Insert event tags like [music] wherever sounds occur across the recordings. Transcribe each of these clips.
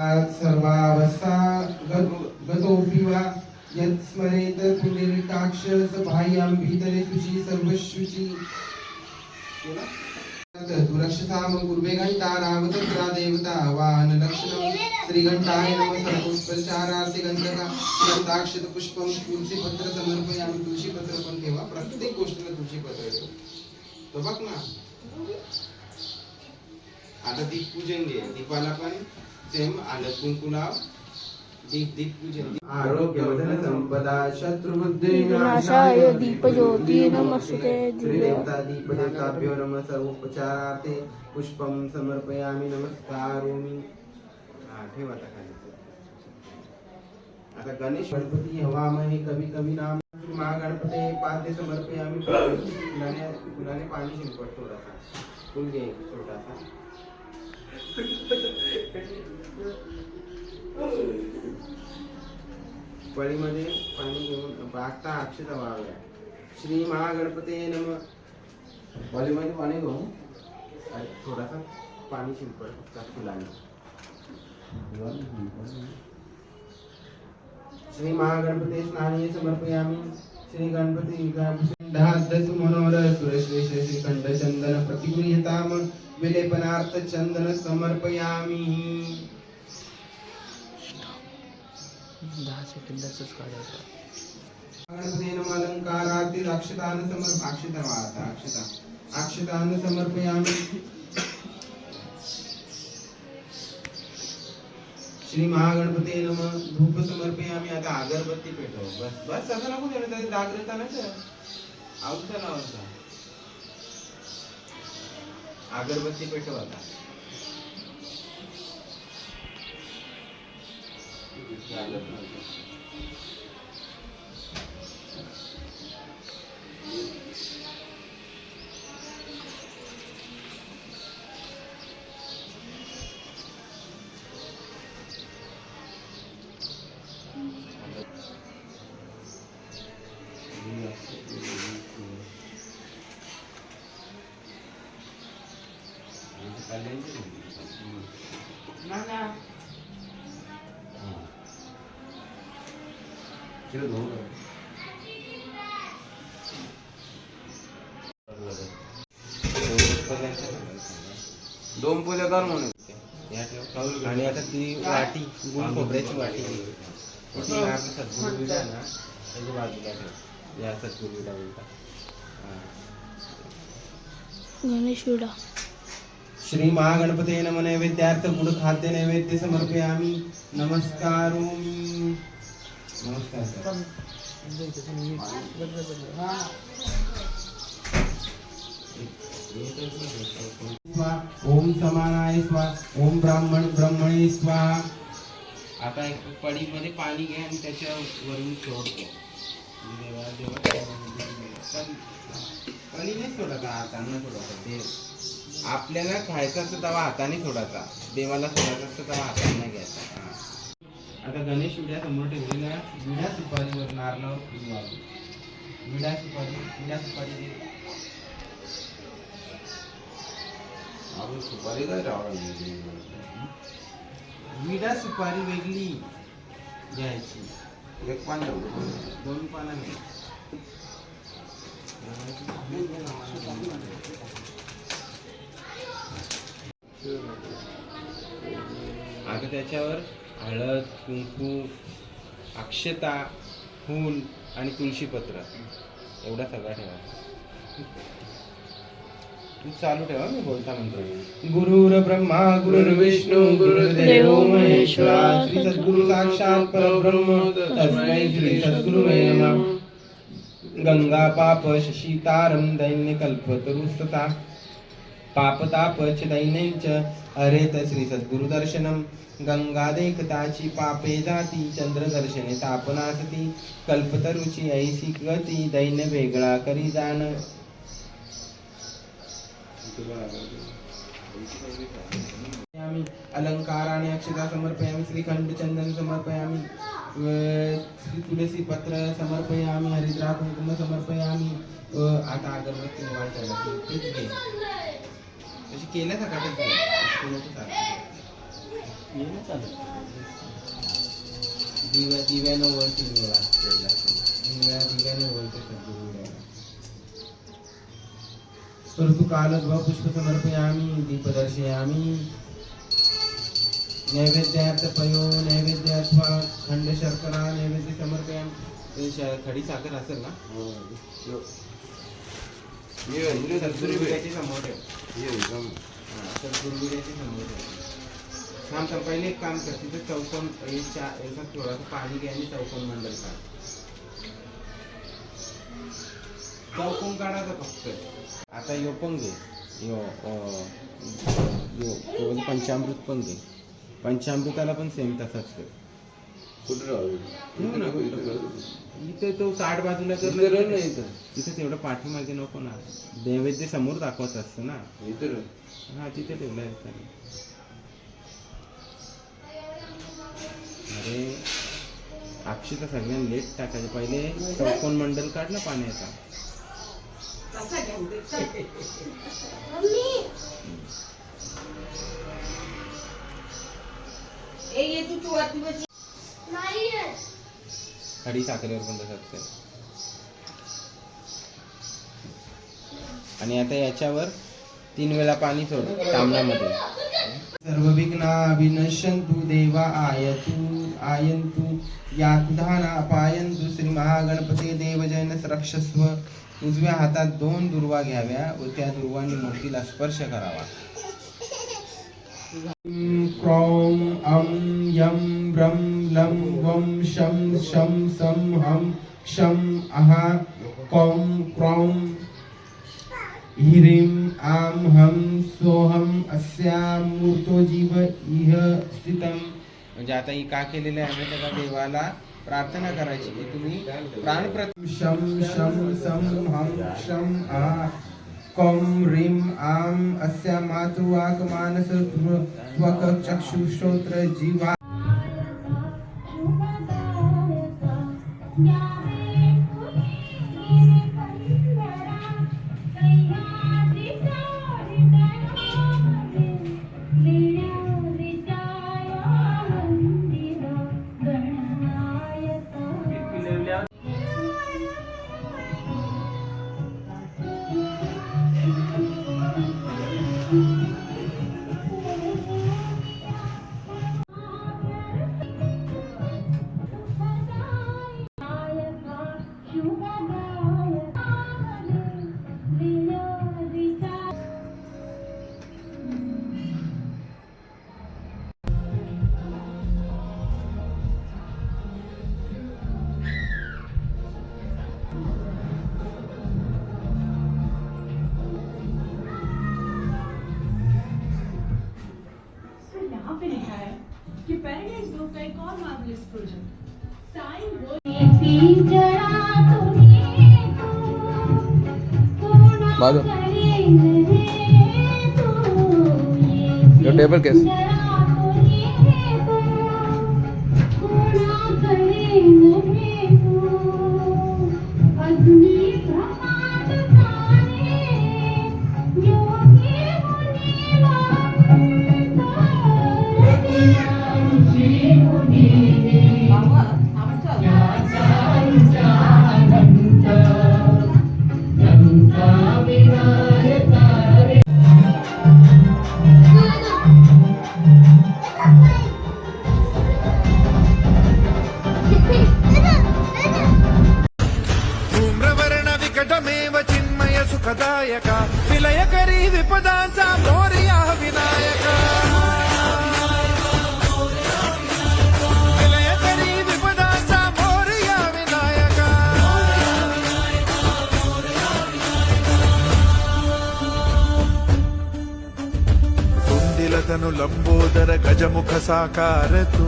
सर्वावस्था ग- गतोऽपि वा यत्स्मरेत पुण्डरीकाक्ष स बाह्यां भीतरे शुचि सर्वशुचि। रक्षसाम पूर्वे घंटा रावतत्रा देवता वाहन लक्षणम श्रीघंटाय नम सर्वोपचारार्थे गंधका गंधाक्षत पुष्पम तुलसी पत्र समर्पयामी पण ठेवा प्रत्येक गोष्टीला तुळशीपत्र येतो. ठेवा तो बघ ना. आता ती पूजन घे दीपाला पण सेम दीप पूजन आरोग्य वधन संपदा शत्रुबुद्धी विनाशाय दीपज्योती नमस्ते दिव्य. श्रीदेवता दीपदेवताभ्यो नमः सर्वोपचारार्थे पुष्पं समर्पयामि नमस्कारोमि. ठेव आता गणेश गणपती हवामहे कवी कवी नाम. महागणपते पाद्य समर्पयामि. फुलाने फुलाने पाणी शिंपड थोडासा. फुल घे छोटासा. पळीमध्ये पाणी घेऊन आता अक्षता वाळव्या श्री महागणपते नम. पळीमध्ये पाणी घेऊन आणि थोडासा पाणी शिंपड त्या फुलाने? श्री महागणपते स्नानी समर्पयामी. श्री गणपती दहादसु मनोहर सुरश्रेष्ठ श्रीखंड चंदन प्रतिगृह्यताम विलेपनार्थ चंदन समर्पयामी। अलंकाराती अक्षतान समर्प अक्षता वाहता अक्षता. अक्षतान समर्पयामि। श्री महागणपती नम. धूप समर्पयामि. आता अगरबत्ती पेटव. बस बस असं नको देणं त्याची जागृता नाही आवडता लावायचा अगरबत्ती पेटव आता दोन पोल्या कर म्हणून. आणि आता ती वाटी गुळ खोबऱ्याची वाटी. सद्गुरू विडा ना त्याच्या बाजूला ठेव. या सद्गुरू विडा हा. गणेश विडा श्री महागणपते नम नैवेद्यार्थ गुड खाद्य नैवेद्य समर्पयामी. नमस्कारोमी. नमस्कार सर. ओम समानाय स्वा ओम ब्राह्मण ब्रह्मणे स्वाहा आता एक पडीमध्ये पाणी घे आणि त्याच्या वरून सोडतो पण पडीने सोडायचा हाताने सोडायचा देव. आपल्याला खायचं असतं तेव्हा हाताने सोडायचा. देवाला सोडायचं असतं तेव्हा हाताने घ्यायचा. आता गणेश विड्या समोर ठेवलेल्या विड्या सुपारीवर नारळावर फुल वाहू. विडा सुपारी विडा सुपारी दे. सुपारी काय रावळा विडा सुपारी वेगळी घ्यायची. एक पान दोन पानं घे. आता त्याच्यावर हळद कुंकू अक्षता फूल आणि तुळशीपत्र. एवढा सगळा ठेवा. तू चालू ठेवा मी बोलता म्हणतो. गुरुर ब्रह्मा गुरुर्विष्णू गुरुर्देव महेश्वरा. श्री सद्गुरु साक्षात परब्रह्म. तस्मै श्री सद्गुरुवे नमः. गंगा पाप शशीतारं दैन्य कल्पतरुस्तथा पापताप च हरेत श्री सद्गुरु दर्शनम पापे जाती चंद्रदर्शने तापनासती कल्पतरुची ऐसी गती दैन वेगळा करी जाण। आम्ही अलंकाराने अक्षता समर्पयामी श्रीखंड चंदन समर्पयामी श्री तुळसी पत्र समर्पयामी हरिद्रा कुंकुम समर्पयामी आता अगरबत्ती निवाळ ठेवा केल्या घे तशी केलं का काटत दिव्या दिव्यानं वरती दिव्या दिव्याने वरती सद्गुरू परंतु कालद्वा पुष्प समर्पयामी दीपदर्शयामी नैवेद्यार्थ पयो नैवेद्यार्थवा खंड शर्करा नैवेद्य समर्पयामी. खडी साखर असेल ना? हो. सद्गुरुविड्याची समोर ठेव हा, समोर ठेव थांब थांब पहिले एक काम कर तिथे चौकोन एक चा- याच्यात थोडंसं पाणी घे आणि चौकोन मंडल काढ. चौकोन काढायचा फक्त. आता यो पण घे. यो अं, यो तो बोलतो पंचामृत पण घे. पंचामृताला पण सेम तसाच कर. कुठं. इथे तो ताट बाजूला कर ना इथं. तिथे तेवढं पाठीमागे नको ना. नैवेद्य समोर दाखवायचं असतं ना. हा तिथे ठेवलं आहे त्याने. अरे आपशी तर सगळ्यांना लेट टाकायचे. पहिले चौकोन मंडल काढ ना पाण्याचा. खडी साखरेवर पण तसंच कर आणि आता याच्यावर तीन वेळा पाणी सोड तांबड्यामध्ये सर्व विघ्ना देवा आयतु आयंतु यातुधाना अपायंतु श्री महागणपती देवजन रक्षस्व उजव्या हातात दोन दुर्वा घ्याव्या व त्या दुर्वांनी मूर्तीला स्पर्श करावा. क्रौम अम यम रम लम वम शम शम सम हम शम अहा कौम क्रौम ह्रीं आम हम सोहम अस्या मूर्तो जीव इह स्थितम। म्हणजे आता ही का केलेलं आहे आहे का? देवाला प्रार्थना करायची की तुम्ही प्राणप्रथम शम शम सम हम शम आ कौम ह्रीं आम अस्या मातृवाक मानस त्वक चक्षुश्रोत्र जीवा सर यो टेबल केस సాకారతూ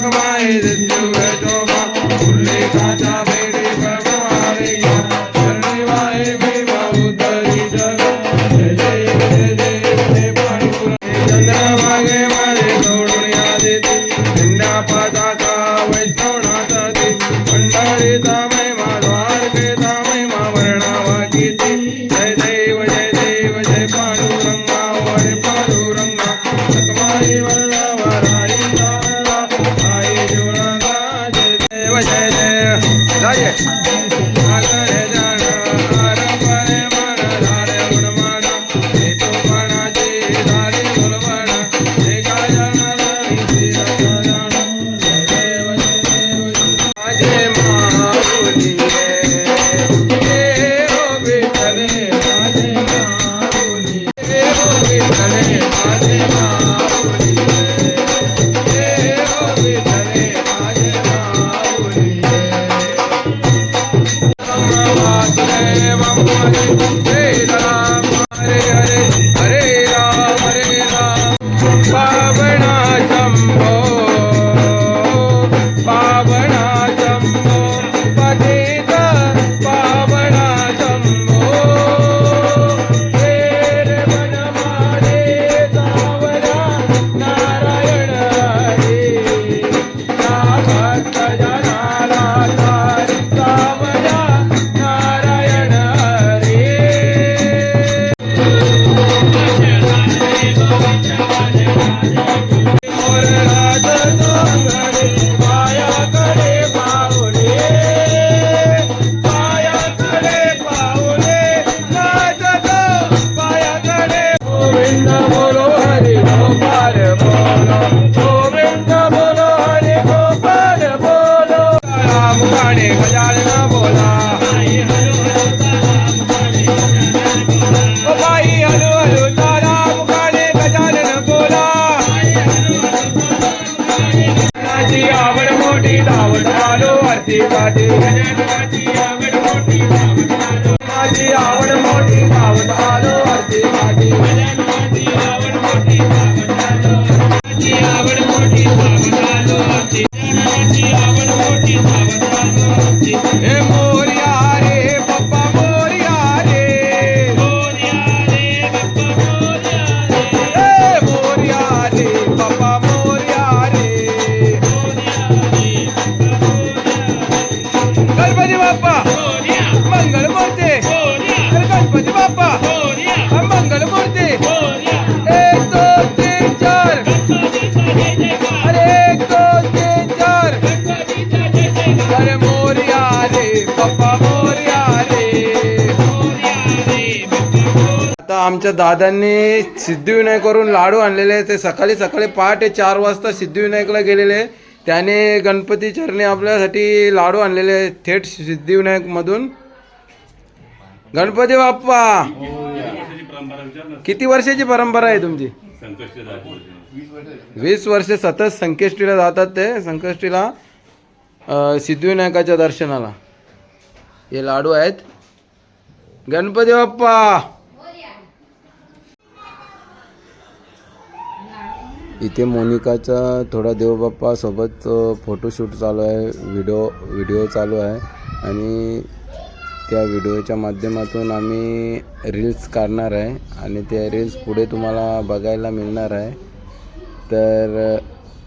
मागे रखमाई दिव्य Jai Jai ਤੇ ਕਾਡੇ ਜਨਨ ਵਾਜੀ ਆਵਣ ਮੋਟੀ मोरया रे पप्पा मोरया रे आता आमच्या दादांनी सिद्धिविनायकवरून लाडू आणलेले ते सकाळी सकाळी पहाटे चार वाजता सिद्धिविनायकला गेलेले त्याने गणपती चरणी आपल्यासाठी लाडू आणलेले थेट सिद्धिविनायकमधून गणपती बाप्पा किती वर्षाची परंपरा आहे तुमची? वीस वर्ष सतत संकष्टीला जातात ते. संकष्टीला सिद्धिविनायकाच्या दर्शनाला. हे लाडू आहेत. गणपती बाप्पा! इथे मोनिकाचा थोडा देवबाप्पा सोबत फोटोशूट चालू आहे व्हिडिओ व्हिडिओ चालू आहे. आणि त्या व्हिडिओच्या माध्यमातून आम्ही रील्स काढणार आहे. आणि त्या रील्स पुढे तुम्हाला बघायला मिळणार आहे. तर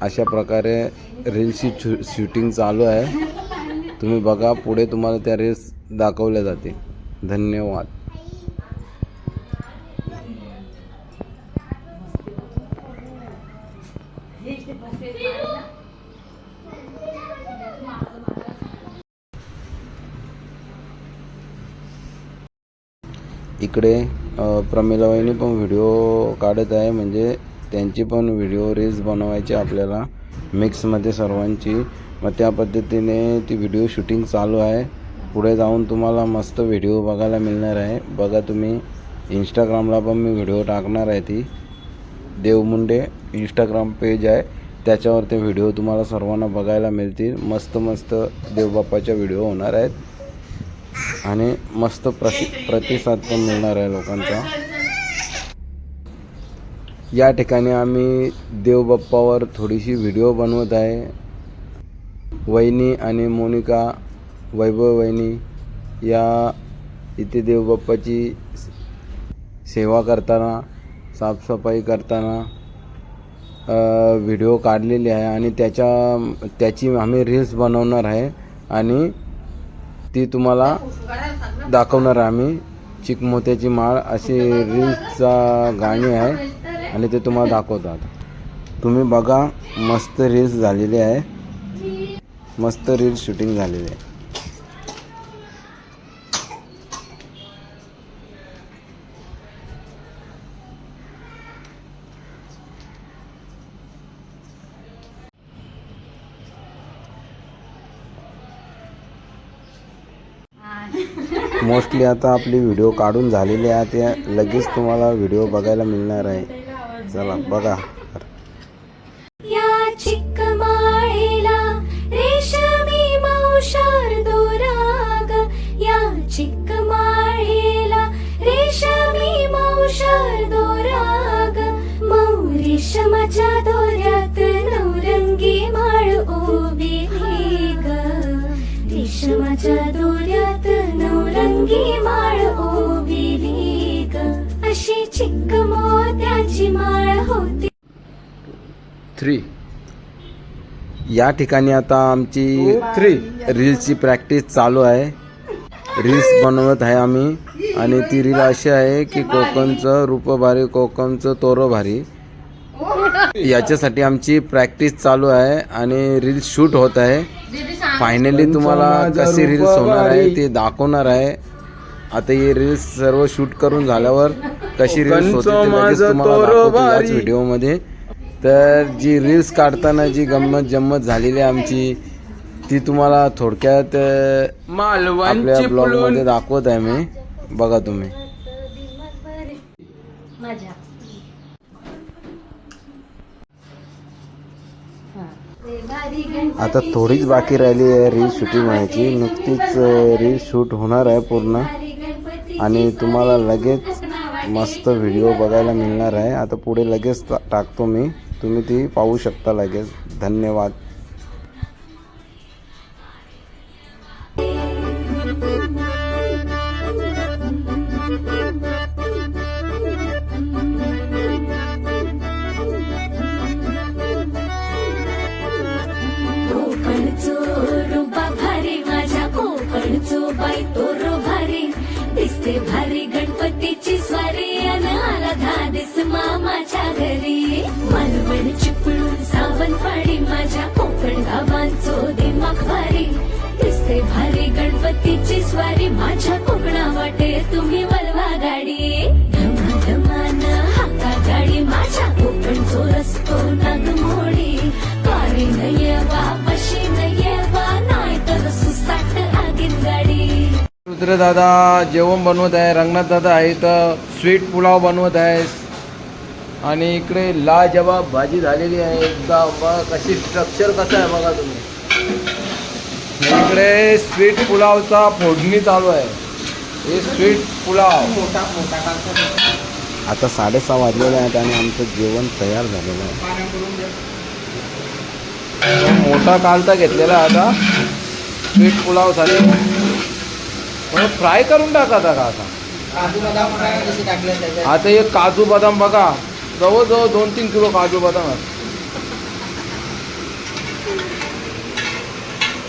अशा प्रकारे रील्सची शू शूटिंग चालू आहे. तुम्ही बघा पुढे तुम्हाला त्या रील्स दाखवल्या जाते धन्यवाद. इकडे अ, प्रमिलाबाईंनी पण व्हिडिओ काढत आहे म्हणजे त्यांची पण व्हिडिओ रील्स बनवायची आपल्याला. मिक्समध्ये सर्वांची. मग त्या पद्धतीने ती व्हिडिओ शूटिंग चालू आहे. पुढे जाऊन तुम्हाला मस्त व्हिडिओ बघायला मिळणार आहे. बघा तुम्ही. इंस्टाग्रामला पण मी व्हिडिओ टाकणार आहे ती. देवमुंडे इंस्टाग्राम पेज आहे. त्याच्यावर ते व्हिडिओ तुम्हाला सर्वांना बघायला मिळतील. मस्त मस्त देवबाप्पाच्या व्हिडिओ होणार आहेत. आणि मस्त प्रति प्रतिसाद पण मिळणार आहे लोकांचा. या ठिकाणी आम्ही देवबाप्पावर थोडीशी व्हिडिओ बनवत आहे. वहिनी आणि मोनिका वैभव वहिनी या इथे देवबाप्पाची सेवा करताना साफसफाई करताना व्हिडिओ काढलेली आहे आणि त्याच्या त्याची आम्ही रील्स बनवणार आहे आणि ती तुम्हाला दाखवणार आहे आम्ही. चिकमोत्याची माळ अशी रील्सचा गाणी आहे. आणि ते तुम्हाला दाखवतात. तुम्ही बघा मस्त रील्स झालेली आहे. मस्त रील्स शूटिंग झालेली आहे. मोस्टली आता आपली व्हिडिओ काढून झालेली आहे. ते लगेच तुम्हाला व्हिडिओ बघायला मिळणार आहे. चला बघा. या चिक्क माळेला रेशमी मावशार दोराग. या चिक्क माळेला रेशमी मावशार दोराग. मऊ रेशमाच्या दोऱ्यात चिक्क मोत्याची माळ होती. थ्री या ठिकाणी आता आमची थ्री रील्सची प्रॅक्टिस चालू आहे. रील्स बनवत आहे आम्ही. आणि ती रील अशी आहे की कोकणचं रूप भारी कोकणचं तोरो भारी याच्यासाठी आमची प्रॅक्टिस चालू आहे आणि रील्स शूट होत आहे. फायनली तुम्हाला कशी रील्स होणार आहे ते दाखवणार आहे. आता ही रील्स सर्व शूट करून झाल्यावर कशी रील्स होते ते लगेच तुम्हाला दाखवतो याच व्हिडिओमध्ये तर जी रील्स काढताना जी गंमत जम्मत झालेली आहे आमची ती तुम्हाला थोडक्यात आपल्या ब्लॉगमध्ये दाखवत आहे मी. बघा तुम्ही. आता थोडीच बाकी राहिली आहे रील शूटिंग व्हायची. नुकतीच रील शूट होणार आहे पूर्ण. आणि तुम्हाला लगेच मस्त व्हिडिओ बघायला मिळणार आहे. आता पुढे लगेच टाकतो मी. तुम्ही ती पाहू शकता लगेच. धन्यवाद. दादा जेवण बनवत आहे रंगनाथ दादा आहे तर स्वीट पुलाव बनवत आहे. आणि इकडे लाजवाब भाजी झालेली आहे. एकदा बघा कशी स्ट्रक्चर कसं आहे बघा तुम्ही. इकडे स्वीट पुलावचा फोडणी चालू आहे. हे स्वीट पुलाव. मोठा मोठा आता साडेसहा वाजलेले आहेत आणि आमचं जेवण तयार झालेलं आहे. मोठा कालता घेतलेला आता. स्वीट पुलावसाठी म्हणजे फ्राय करून टाका का आता. आता हे काजू बदाम बघा. जवळजवळ दोन तीन किलो काजू बदाम आहेत.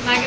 मागे.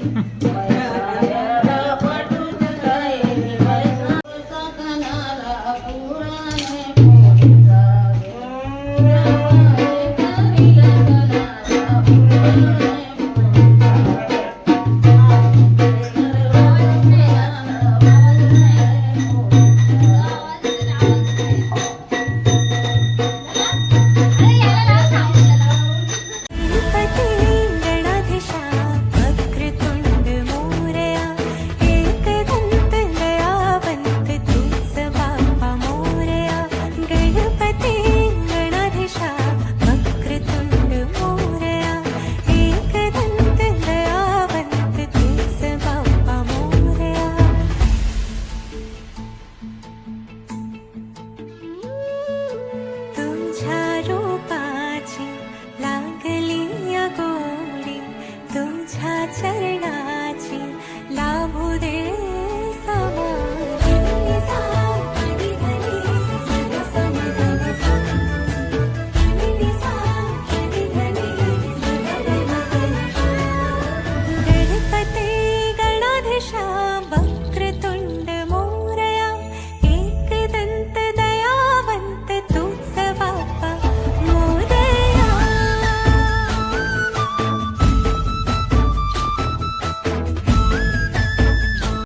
[laughs] Bye.